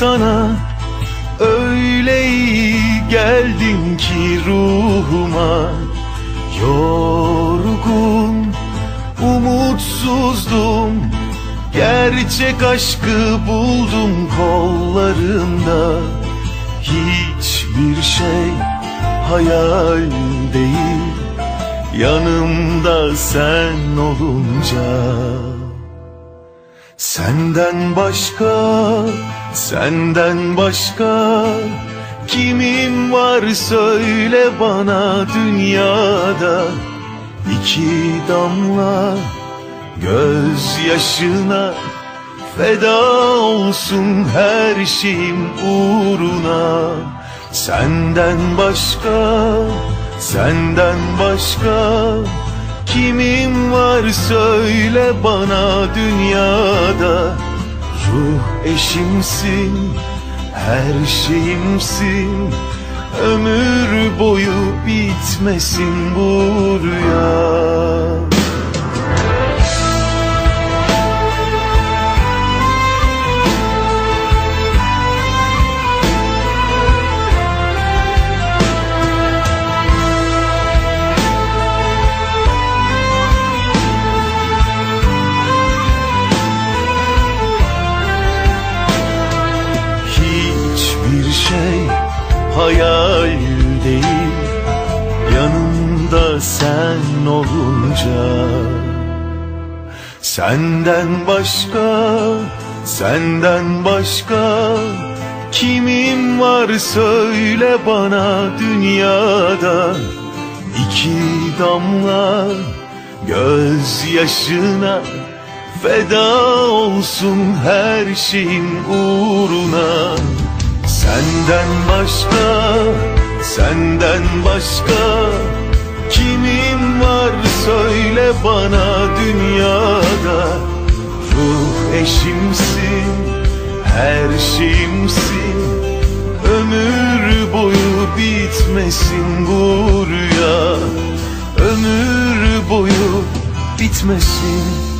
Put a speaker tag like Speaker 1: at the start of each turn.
Speaker 1: sana Öyle iyi geldin ki ruhuma. Yorgun, umutsuzdum Gerçek aşkı buldum kollarında. Hiçbir şey hayal değil. Yanımda sen olunca Senden başka, senden başka Kimim var söyle bana dünyada. İki damla gözyaşına Feda olsun her şeyim uğruna. Senden başka, senden başka Kimim var söyle bana dünyada. Ruh eşimsin, her şeyimsin. Ömür boyu bitmesin bu rüya hayal değil. Yanımda sen olunca Senden başka, senden başka Kimim var söyle bana dünyada. İki damla gözyaşına Feda olsun her şeyin uğruna Senden başka, senden başka Kimim var söyle bana dünyada. Ruh eşimsin, her şeyimsin Ömür boyu bitmesin bu rüya. Ömür boyu bitmesin